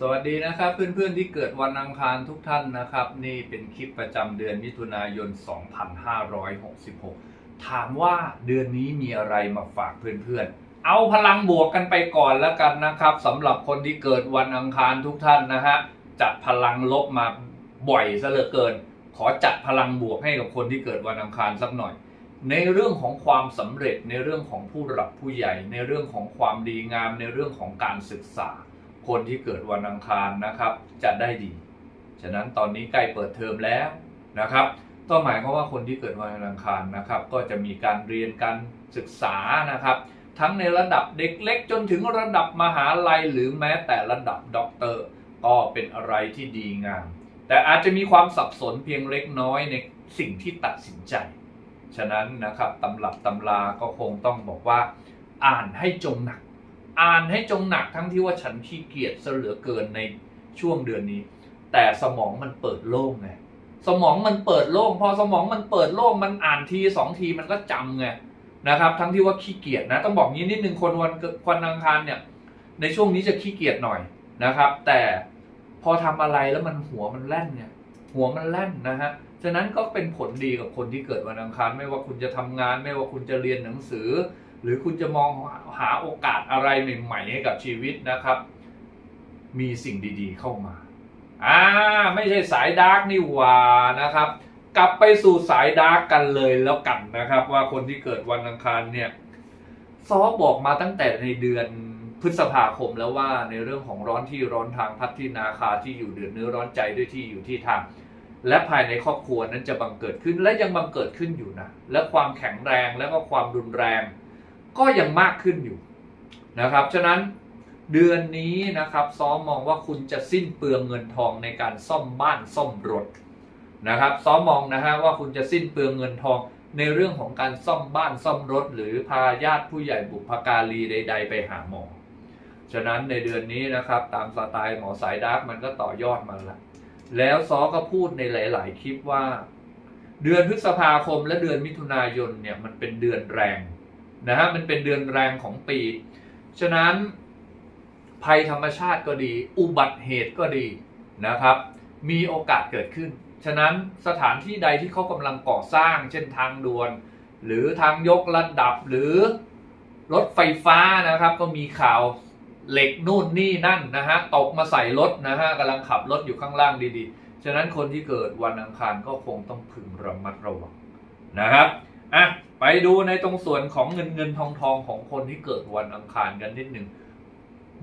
สวัสดีนะครับเพื่อนๆที่เกิดวันอังคารทุกท่านนะครับ นี่เป็นคลิปประจำเดือนมิถุนายน 2566 ถามว่าเดือนนี้มีอะไรมาฝากเพื่อนๆ เอาพลังบวกกันไปก่อนแล้วกันนะครับสำหรับคนที่เกิดวันอังคารทุกท่านนะฮะจัดพลังลบมาบ่อยซะเหลือเกิน ขอจัดพลังบวกให้กับคนที่เกิดวันอังคารสักหน่อย ในเรื่องของความสำเร็จในเรื่องของผู้หลักผู้ใหญ่ ในเรื่องของความดีงามในเรื่องของการศึกษา คนที่เกิดวันอังคารนะครับ จะได้ดี ฉะนั้นตอนนี้ใกล้เปิดเทอมแล้วนะครับก็หมายความว่าคนที่เกิดวันอังคารนะครับ ก็จะมีการเรียนการศึกษานะครับ ทั้งในระดับเด็กเล็กจนถึงระดับมหาลัยหรือแม้แต่ระดับด็อกเตอร์ ก็เป็นอะไรที่ดีงาม แต่อาจจะมีความสับสนเพียงเล็กน้อยในสิ่งที่ตัดสินใจ ฉะนั้นนะครับตำรับตำราก็คงต้องบอกว่า อ่านให้จงหนัก อ่านให้จงหนักทั้งที่ว่าฉันขี้เกียจซะเหลือเกินในช่วงเดือนนี้ แต่สมองมันเปิดโล่งไงสมองมันเปิดโล่ง พอสมองมันเปิดโล่งมันอ่านทีสองทีมันก็จำไงนะครับ ทั้งที่ว่าขี้เกียจนะต้องบอกงี้นิดนึงคนวันวันอังคารเนี่ย ในช่วงนี้จะขี้เกียจหน่อยนะครับ แต่พอทำอะไรแล้วมันหัวมันแล่นเนี่ย หัวมันแล่นนะฮะฉะนั้นก็เป็นผลดีกับคนที่เกิดวันอังคาร ไม่ว่าคุณจะทำงาน ไม่ว่าคุณจะเรียนหนังสือ หรือคุณจะมองหาโอกาสอะไรใหม่ๆให้กับชีวิตนะครับ มีสิ่งดีๆเข้ามาอ่าไม่ใช่สายดาร์กนี่หว่านะครับ กลับไปสู่สายดาร์กกันเลยแล้วกันนะครับ ว่าคนที่เกิดวันอังคารเนี่ยซอบอกมาตั้งแต่ในเดือนพฤษภาคมแล้วว่าในเรื่องของร้อนที่ร้อนทางพัดที่นาคาที่อยู่เดือดเนื้อร้อนใจด้วยที่อยู่ที่ทางและภายในครอบครัวนั้นจะบังเกิดขึ้นและยังบังเกิดขึ้นอยู่นะ และความแข็งแรงและก็ความรุนแรง ก็ยังมากขึ้นอยู่นะครับ ฉะนั้นเดือนนี้นะครับซ้อมมองว่าคุณจะสิ้นเปลืองเงินทองในการซ่อมบ้านซ่อมรถนะครับซ้อมมองนะฮะว่าคุณจะสิ้นเปลืองเงินทองในเรื่องของการซ่อมบ้านซ่อมรถ หรือพาญาติผู้ใหญ่บุพการีใด ๆ ไปหาหมอ ฉะนั้นในเดือนนี้นะครับตามสไตล์หมอสายดาร์กมันก็ต่อยอดมาละแล้วซอก็พูดในหลาย ๆ คลิปว่า เดือนพฤษภาคมและเดือนมิถุนายนเนี่ยมันเป็นเดือนแรง นะฮะมันเป็นเดือนแรงของปี ฉะนั้นภัยธรรมชาติก็ดี อุบัติเหตุก็ดีนะครับ มีโอกาสเกิดขึ้น ฉะนั้นสถานที่ใดที่เขากำลังก่อสร้าง เช่นทางด่วน หรือทางยกระดับหรือรถไฟฟ้านะครับ ก็มีข่าวเหล็กนู่นนี่นั่นนะฮะตกมาใส่รถนะฮะกำลังขับรถอยู่ข้างล่างดีๆ ฉะนั้นคนที่เกิดวันอังคารก็คงต้องพึงระมัดระวังนะครับ อะไปดูในตรงส่วนของเงินเงินทองทองของคนที่เกิดวันอังคารกันนิดหนึ่ง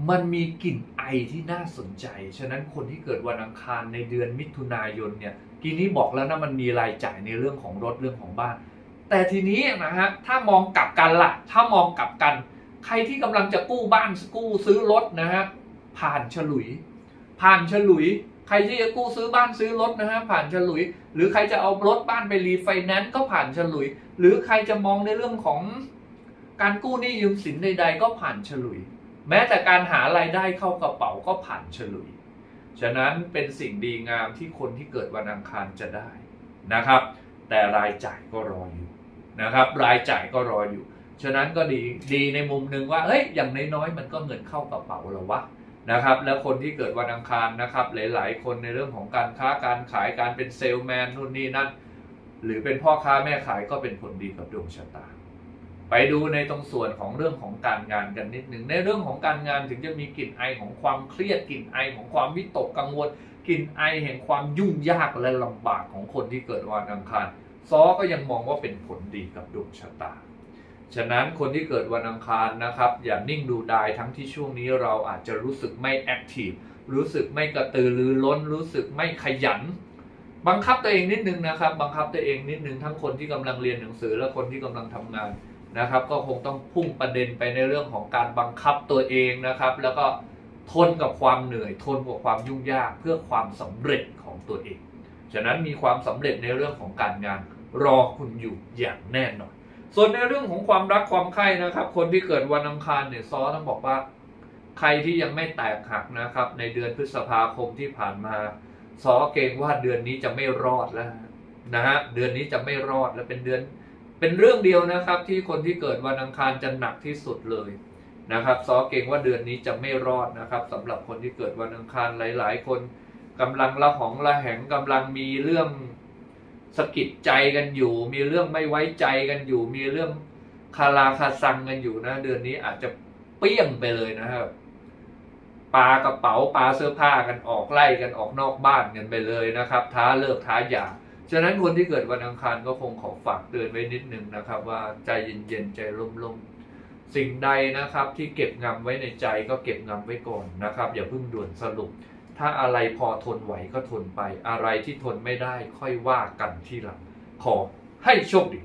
มันมีกลิ่นไอที่น่าสนใจ ฉะนั้นคนที่เกิดวันอังคารในเดือนมิถุนายนเนี่ยทีนี้บอกแล้วนะมันมีรายจ่ายในเรื่องของรถเรื่องของบ้าน แต่ทีนี้นะฮะถ้ามองกลับกันล่ะ ถ้ามองกลับกัน ใครที่กำลังจะกู้บ้านกู้ซื้อรถนะฮะผ่านฉลุย ผ่านฉลุย ใครที่จะกู้ซื้อบ้านซื้อรถนะฮะผ่านฉลุย หรือใครจะเอารถบ้านไปรีไฟแนนซ์ก็ผ่านฉลุย หรือใครจะมองในเรื่องของการกู้หนี้ยืมสินใด ๆ ก็ผ่านฉลุย แม้แต่การหารายได้เข้ากระเป๋าก็ผ่านฉลุย ฉะนั้นเป็นสิ่งดีงามที่คนที่เกิดวันอังคารจะได้นะครับ แต่รายจ่ายก็รออยู่นะครับ รายจ่ายก็รออยู่ ฉะนั้นก็ดีดีในมุมหนึ่งว่าเฮ้ยอย่างน้อยๆมันก็เงินเข้ากระเป๋าแล้ววะ นะครับ แล้วคนที่เกิดวันอังคารนะครับ หลาย ๆ คนในเรื่องของการค้าการขายการเป็นเซลแมนนู่นนี่นั่น หรือเป็นพ่อค้าแม่ขายก็เป็นผลดีกับดวงชะตา ไปดูในตรงส่วนของเรื่องของการงานกันนิดหนึ่งในเรื่องของการงานถึงจะมีกลิ่นไอของความเครียดกลิ่นไอของความวิตกกังวลกลิ่นไอแห่งความยุ่งยากและลำบากของคนที่เกิดวันอังคารซอก็ยังมองว่าเป็นผลดีกับดวงชะตา ฉะนั้นคนที่เกิดวันอังคารนะครับ อย่านิ่งดูดายทั้งที่ช่วงนี้เราอาจจะรู้สึกไม่แอคทีฟรู้สึกไม่กระตือรือร้น รู้สึกไม่ขยัน บังคับตัวเองนิดนึงนะครับ บังคับตัวเองนิดนึงทั้งคนที่กำลังเรียนหนังสือและคนที่กำลังทำงานนะครับ ก็คงต้องพุ่งประเด็นไปในเรื่องของการบังคับตัวเองนะครับ แล้วก็ทนกับความเหนื่อย ทนกับความยุ่งยากเพื่อความสำเร็จของตัวเอง ฉะนั้นมีความสำเร็จในเรื่องของการงาน รอคุณอยู่อย่างแน่นอน ส่วนในเรื่องของความรักความใคร่นะครับ คนที่เกิดวันอังคารเนี่ยซอต้องบอกว่า ใครที่ยังไม่แตกหักนะครับ ในเดือนพฤษภาคมที่ผ่านมาซอเกรงว่าเดือนนี้จะไม่รอดแล้วนะฮะเดือนนี้จะไม่รอดและเป็นเดือน เป็นเรื่องเดียวนะครับ ที่คนที่เกิดวันอังคารจะหนักที่สุดเลยนะครับซอเก่งว่าเดือนนี้จะไม่รอดนะครับสำหรับคนที่เกิดวันอังคารหลาย ๆ คนกำลังละหองละแหงกำลังมีเรื่อง สะกิดใจกันอยู่ มีเรื่องไม่ไว้ใจกันอยู่ มีเรื่องคาราคาซังกันอยู่นะ เดือนนี้อาจจะเปี้ยงไปเลยนะครับปากระเป๋าปาเสื้อผ้ากันออกไล่กันออกนอกบ้านกันไปเลยนะครับ ท้าเลิกท้าหย่าฉะนั้นคนที่เกิดวันอังคารก็คงขอฝากเตือนไว้นิดนึงนะครับ ว่าใจเย็นๆใจร่มๆสิ่งใดนะครับที่เก็บงำไว้ในใจก็เก็บงำไว้ก่อนนะครับ อย่าเพิ่งด่วนสรุป ถ้าอะไรพอทนไหวก็ทนไป อะไรที่ทนไม่ได้ค่อยว่ากันที่หลัง ขอให้โชคดี